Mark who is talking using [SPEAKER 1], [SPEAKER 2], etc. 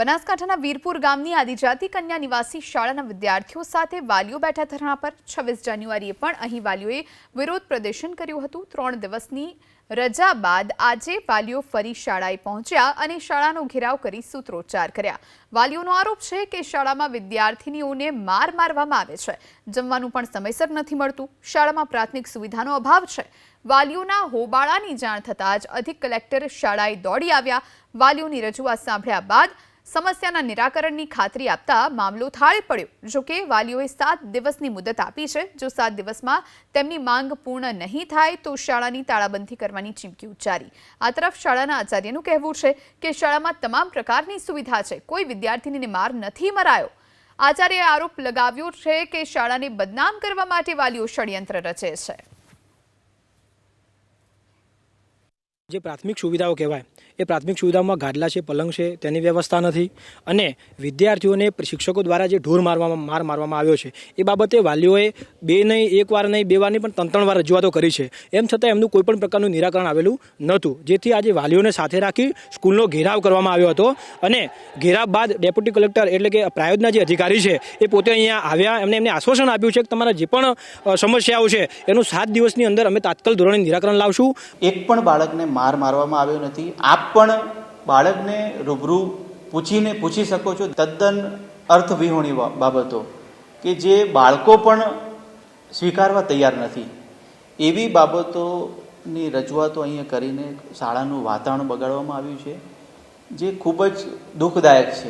[SPEAKER 1] બનાસકાંઠાના વીરપુર ગામની આદિજાતિ કન્યા નિવાસી શાળાના વિદ્યાર્થીઓ સાથે વાલીઓ બેઠા ધરણા પર છવ્વીસ જાન્યુઆરીએ પણ અહીં વાલીઓએ વિરોધ પ્રદર્શન કર્યું હતું. ત્રણ દિવસની રજા બાદ આજે વાલીઓ ફરી શાળાએ પહોંચ્યા અને શાળાનો ઘેરાવ કરી સૂત્રોચ્ચાર કર્યા. વાલીઓનો આરોપ છે કે શાળામાં વિદ્યાર્થીનીઓને માર મારવામાં આવે છે. જમવાનું પણ સમયસર નથી મળતું. શાળામાં પ્રાથમિક સુવિધાનો અભાવ છે. વાલીઓના હોબાળાની જાણ થતાં જ અધિક કલેક્ટર શાળાએ દોડી આવ્યા. વાલીઓની રજૂઆત સાંભળ્યા બાદ સમસ્યાના નિરાકરણની ખાતરી આપતા મામલો થાળે પડ્યો. જો કે વાલીઓએ સાત દિવસની મુદત આપી છે. જો સાત દિવસમાં તેમની માંગ પૂર્ણ નહીં થાય તો શાળાની તાળાબંધી કરવાની ચીમકી ઉચ્ચારી. આ તરફ શાળાના આચાર્યનું કહેવું છે કે શાળામાં તમામ પ્રકારની સુવિધા છે. કોઈ વિદ્યાર્થીને માર નથી મરાયો. આચાર્યએ આરોપ લગાવ્યો છે કે શાળાને બદનામ કરવા માટે વાલીઓ ષડયંત્ર રચે છે.
[SPEAKER 2] જે પ્રાથમિક સુવિધાઓ કહેવાય એ પ્રાથમિક સુવિધાઓમાં ગાદલા છે, પલંગ છે, તેની વ્યવસ્થા નથી અને વિદ્યાર્થીઓને શિક્ષકો દ્વારા જે ઢોર મારવામાં, માર મારવામાં આવ્યો છે, એ બાબતે વાલીઓએ બે નહીં, એક વાર નહીં, બે વાર નહીં, પણ ત્રણ ત્રણ વાર રજૂઆતો કરી છે. એમ છતાં એમનું કોઈ પણ પ્રકારનું નિરાકરણ આવેલું નહોતું. જેથી આજે વાલીઓને સાથે રાખી સ્કૂલનો ઘેરાવ કરવામાં આવ્યો હતો અને ઘેરાવ બાદ ડેપ્યુટી કલેક્ટર એટલે કે પ્રાયોજના જે અધિકારી છે, એ પોતે અહીંયા આવ્યા, એમને એમને આશ્વાસન આપ્યું છે કે તમારા જે પણ સમસ્યાઓ છે, એનું સાત દિવસની અંદર અમે તાત્કાલિક ધોરણે નિરાકરણ લાવશું.
[SPEAKER 3] એક પણ બાળકને માર મારવામાં આવ્યો નથી. આપ પણ બાળકને રૂબરૂ પૂછીને પૂછી શકો છો તદ્દન અર્થવિહોણી બાબતો કે જે બાળકો પણ સ્વીકારવા તૈયાર નથી. એવી બાબતોની રજૂઆતો અહીંયા કરીને શાળાનું વાતાવરણ બગાડવામાં આવ્યું છે, જે ખૂબ જ દુઃખદાયક છે.